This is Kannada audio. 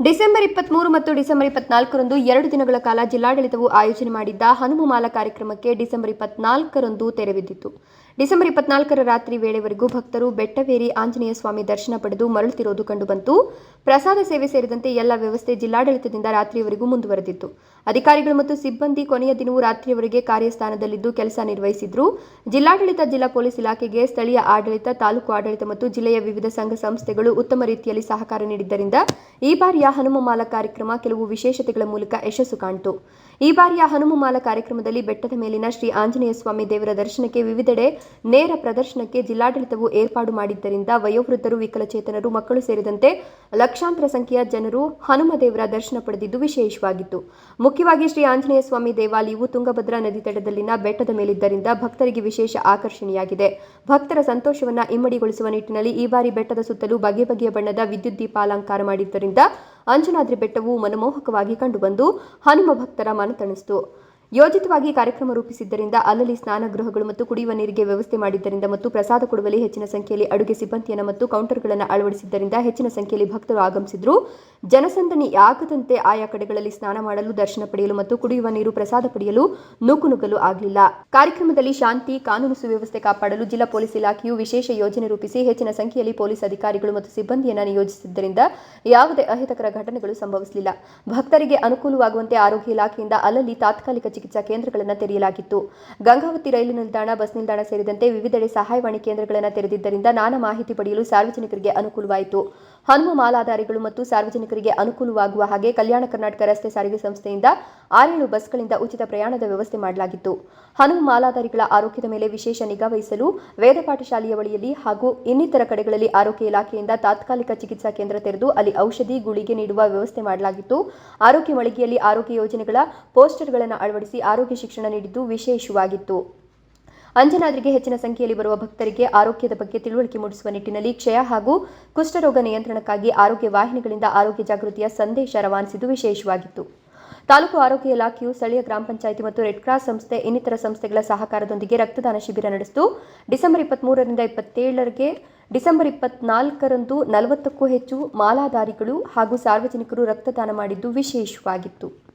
ಡಿಸೆಂಬರ್ ಇಪ್ಪತ್ಮೂರು ಮತ್ತು ಡಿಸೆಂಬರ್ ಇಪ್ಪತ್ನಾಲ್ಕರಂದು ಎರಡು ದಿನಗಳ ಕಾಲ ಜಿಲ್ಲಾಡಳಿತವು ಆಯೋಜನೆ ಮಾಡಿದ್ದ ಹನುಮಮಾಲ ಕಾರ್ಯಕ್ರಮಕ್ಕೆ ಡಿಸೆಂಬರ್ ಇಪ್ಪತ್ನಾಲ್ಕರಂದು ತೆರೆಬಿದ್ದಿತು ಡಿಸೆಂಬರ್ ಇಪ್ಪತ್ನಾಲ್ಕರ ರಾತ್ರಿ ವೇಳೆವರೆಗೂ ಭಕ್ತರು ಬೆಟ್ಟವೇರಿ ಆಂಜನೇಯ ಸ್ವಾಮಿ ದರ್ಶನ ಪಡೆದು ಮರಳುತ್ತಿರುವುದು ಕಂಡುಬಂತು. ಪ್ರಸಾದ ಸೇವೆ ಸೇರಿದಂತೆ ಎಲ್ಲ ವ್ಯವಸ್ಥೆ ಜಿಲ್ಲಾಡಳಿತದಿಂದ ರಾತ್ರಿಯವರೆಗೂ ಮುಂದುವರೆದಿತ್ತು. ಅಧಿಕಾರಿಗಳು ಮತ್ತು ಸಿಬ್ಬಂದಿ ಕೊನೆಯ ದಿನವೂ ರಾತ್ರಿಯವರೆಗೆ ಕಾರ್ಯಸ್ಥಾನದಲ್ಲಿದ್ದು ಕೆಲಸ ನಿರ್ವಹಿಸಿದ್ರು. ಜಿಲ್ಲಾಡಳಿತ, ಜಿಲ್ಲಾ ಪೊಲೀಸ್ ಇಲಾಖೆಗೆ ಸ್ಥಳೀಯ ಆಡಳಿತ, ತಾಲೂಕು ಆಡಳಿತ ಮತ್ತು ಜಿಲ್ಲೆಯ ವಿವಿಧ ಸಂಘ ಸಂಸ್ಥೆಗಳು ಉತ್ತಮ ರೀತಿಯಲ್ಲಿ ಸಹಕಾರ ನೀಡಿದ್ದರಿಂದ ಈ ಬಾರಿಯ ಹನುಮಮಾಲ ಕಾರ್ಯಕ್ರಮ ಕೆಲವು ವಿಶೇಷತೆಗಳ ಮೂಲಕ ಯಶಸ್ಸು ಕಾಣಿತು. ಈ ಬಾರಿಯ ಹನುಮಮಾಲ ಕಾರ್ಯಕ್ರಮದಲ್ಲಿ ಬೆಟ್ಟದ ಮೇಲಿನ ಶ್ರೀ ಆಂಜನೇಯ ಸ್ವಾಮಿ ದೇವರ ದರ್ಶನಕ್ಕೆ ವಿವಿಧೆಡೆ ನೇರ ಪ್ರದರ್ಶನಕ್ಕೆ ಜಿಲ್ಲಾಡಳಿತವು ಏರ್ಪಾಡು ಮಾಡಿದ್ದರಿಂದ ವಯೋವೃದ್ಧರು, ವಿಕಲಚೇತನರು, ಮಕ್ಕಳು ಸೇರಿದಂತೆ ಲಕ್ಷಾಂತರ ಸಂಖ್ಯೆಯ ಜನರು ಹನುಮ ದೇವರ ದರ್ಶನ ಪಡೆದಿದ್ದು ವಿಶೇಷವಾಗಿತ್ತು. ಮುಖ್ಯವಾಗಿ ಶ್ರೀ ಆಂಜನೇಯ ಸ್ವಾಮಿ ದೇವಾಲಯವು ತುಂಗಭದ್ರಾ ನದಿ ತಟದಲ್ಲಿನ ಬೆಟ್ಟದ ಮೇಲಿದ್ದರಿಂದ ಭಕ್ತರಿಗೆ ವಿಶೇಷ ಆಕರ್ಷಣೆಯಾಗಿದೆ. ಭಕ್ತರ ಸಂತೋಷವನ್ನು ಇಮ್ಮಡಿಗೊಳಿಸುವ ನಿಟ್ಟಿನಲ್ಲಿ ಈ ಬಾರಿ ಬೆಟ್ಟದ ಸುತ್ತಲೂ ಬಗೆ ಬಗೆಯ ಬಣ್ಣದ ವಿದ್ಯುತ್ ದೀಪ ಅಲಂಕಾರ ಮಾಡಿದ್ದರಿಂದ ಅಂಜನಾದ್ರಿ ಬೆಟ್ಟವು ಮನಮೋಹಕವಾಗಿ ಕಂಡುಬಂದು ಹನುಮ ಭಕ್ತರ ಮನತಣಿಸಿತು ಯೋಜಿತವಾಗಿ ಕಾರ್ಯಕ್ರಮ ರೂಪಿಸಿದ್ದರಿಂದ ಅಲ್ಲಲ್ಲಿ ಸ್ನಾನಗೃಹಗಳು ಮತ್ತು ಕುಡಿಯುವ ನೀರಿಗೆ ವ್ಯವಸ್ಥೆ ಮಾಡಿದ್ದರಿಂದ ಮತ್ತು ಪ್ರಸಾದ ಕೊಡುವಲ್ಲಿ ಹೆಚ್ಚಿನ ಸಂಖ್ಯೆಯಲ್ಲಿ ಅಡುಗೆ ಸಿಬ್ಬಂದಿಯನ್ನು ಮತ್ತು ಕೌಂಟರ್ಗಳನ್ನು ಅಳವಡಿಸಿದ್ದರಿಂದ ಹೆಚ್ಚಿನ ಸಂಖ್ಯೆಯಲ್ಲಿ ಭಕ್ತರು ಆಗಮಿಸಿದ್ರು. ಜನಸಂದಣಿ ಆಗದಂತೆ ಆಯಾ ಕಡೆಗಳಲ್ಲಿ ಸ್ನಾನ ಮಾಡಲು, ದರ್ಶನ ಪಡೆಯಲು ಮತ್ತು ಕುಡಿಯುವ ನೀರು ಪ್ರಸಾದ ಪಡೆಯಲು ನೂಕುನುಗ್ಗಲು ಆಗಲಿಲ್ಲ. ಕಾರ್ಯಕ್ರಮದಲ್ಲಿ ಶಾಂತಿ, ಕಾನೂನು ಸುವ್ಯವಸ್ಥೆ ಕಾಪಾಡಲು ಜಿಲ್ಲಾ ಪೊಲೀಸ್ ಇಲಾಖೆಯು ವಿಶೇಷ ಯೋಜನೆ ರೂಪಿಸಿ ಹೆಚ್ಚಿನ ಸಂಖ್ಯೆಯಲ್ಲಿ ಪೊಲೀಸ್ ಅಧಿಕಾರಿಗಳು ಮತ್ತು ಸಿಬ್ಬಂದಿಯನ್ನು ನಿಯೋಜಿಸಿದ್ದರಿಂದ ಯಾವುದೇ ಅಹಿತಕರ ಘಟನೆಗಳು ಸಂಭವಿಸಲಿಲ್ಲ. ಭಕ್ತರಿಗೆ ಅನುಕೂಲವಾಗುವಂತೆ ಆರೋಗ್ಯ ಇಲಾಖೆಯಿಂದ ಅಲ್ಲಲ್ಲಿ ತಾತ್ಕಾಲಿಕ ಚಿಕಿತ್ಸಾ ಕೇಂದ್ರಗಳನ್ನು ತೆರೆಯಲಾಗಿತ್ತು. ಗಂಗಾವತಿ ರೈಲು ನಿಲ್ದಾಣ, ಬಸ್ ನಿಲ್ದಾಣ ಸೇರಿದಂತೆ ವಿವಿಧೆಡೆ ಸಹಾಯವಾಣಿ ಕೇಂದ್ರಗಳನ್ನು ತೆರೆದಿದ್ದರಿಂದ ನಾನಾ ಮಾಹಿತಿ ಪಡೆಯಲು ಸಾರ್ವಜನಿಕರಿಗೆ ಅನುಕೂಲವಾಯಿತು. ಹನುಮ ಮಾಲಾಧಾರಿಗಳು ಮತ್ತು ಸಾರ್ವಜನಿಕರಿಗೆ ಅನುಕೂಲವಾಗುವ ಹಾಗೆ ಕಲ್ಯಾಣ ಕರ್ನಾಟಕ ರಸ್ತೆ ಸಾರಿಗೆ ಸಂಸ್ಥೆಯಿಂದ ಆರೇಳು ಬಸ್ಗಳಿಂದ ಉಚಿತ ಪ್ರಯಾಣದ ವ್ಯವಸ್ಥೆ ಮಾಡಲಾಗಿತ್ತು. ಹನುಮ ಮಾಲಾಧಾರಿಗಳ ಆರೋಗ್ಯದ ಮೇಲೆ ವಿಶೇಷ ನಿಗಾ ವಹಿಸಲು ವೇದಪಾಠ ಶಾಲೆಯ ಬಳಿಯಲ್ಲಿ ಹಾಗೂ ಇನ್ನಿತರ ಕಡೆಗಳಲ್ಲಿ ಆರೋಗ್ಯ ಇಲಾಖೆಯಿಂದ ತಾತ್ಕಾಲಿಕ ಚಿಕಿತ್ಸಾ ಕೇಂದ್ರ ತೆರೆದು ಅಲ್ಲಿ ಔಷಧಿ, ಗುಳಿಗೆ ನೀಡುವ ವ್ಯವಸ್ಥೆ ಮಾಡಲಾಗಿತ್ತು. ಆರೋಗ್ಯ ಮಳಿಗೆಯಲ್ಲಿ ಆರೋಗ್ಯ ಯೋಜನೆಗಳ ಪೋಸ್ಟರ್ಗಳನ್ನು ಅಳವಡಿಸಿ ಆರೋಗ್ಯ ಶಿಕ್ಷಣ ನೀಡಿದ್ದು ವಿಶೇಷವಾಗಿತ್ತು. ಅಂಜನಾದ್ರಿಗೆ ಹೆಚ್ಚಿನ ಸಂಖ್ಯೆಯಲ್ಲಿ ಬರುವ ಭಕ್ತರಿಗೆ ಆರೋಗ್ಯದ ಬಗ್ಗೆ ತಿಳುವಳಿಕೆ ಮೂಡಿಸುವ ನಿಟ್ಟಿನಲ್ಲಿ ಕ್ಷಯ ಹಾಗೂ ಕುಷ್ಠರೋಗ ನಿಯಂತ್ರಣಕ್ಕಾಗಿ ಆರೋಗ್ಯ ವಾಹಿನಿಗಳಿಂದ ಆರೋಗ್ಯ ಜಾಗೃತಿಯ ಸಂದೇಶ ರವಾನಿಸಿದ್ದು ವಿಶೇಷವಾಗಿತ್ತು. ತಾಲೂಕು ಆರೋಗ್ಯ ಇಲಾಖೆಯು ಸ್ಥಳೀಯ ಗ್ರಾಮ ಪಂಚಾಯಿತಿ ಮತ್ತು ರೆಡ್ ಕ್ರಾಸ್ ಸಂಸ್ಥೆ, ಇನ್ನಿತರ ಸಂಸ್ಥೆಗಳ ಸಹಕಾರದೊಂದಿಗೆ ರಕ್ತದಾನ ಶಿಬಿರ ನಡೆಸಿತು. ಡಿಸೆಂಬರ್ ಇಪ್ಪತ್ಮೂರರಿಂದ ಇಪ್ಪತ್ತೇಳರಿಗೆ ಡಿಸೆಂಬರ್ ಇಪ್ಪತ್ನಾಲ್ಕರಂದು ನಲವತ್ತಕ್ಕೂ ಹೆಚ್ಚು ಮಾಲಾಧಾರಿಗಳು ಹಾಗೂ ಸಾರ್ವಜನಿಕರು ರಕ್ತದಾನ ಮಾಡಿದ್ದು ವಿಶೇಷವಾಗಿತ್ತು.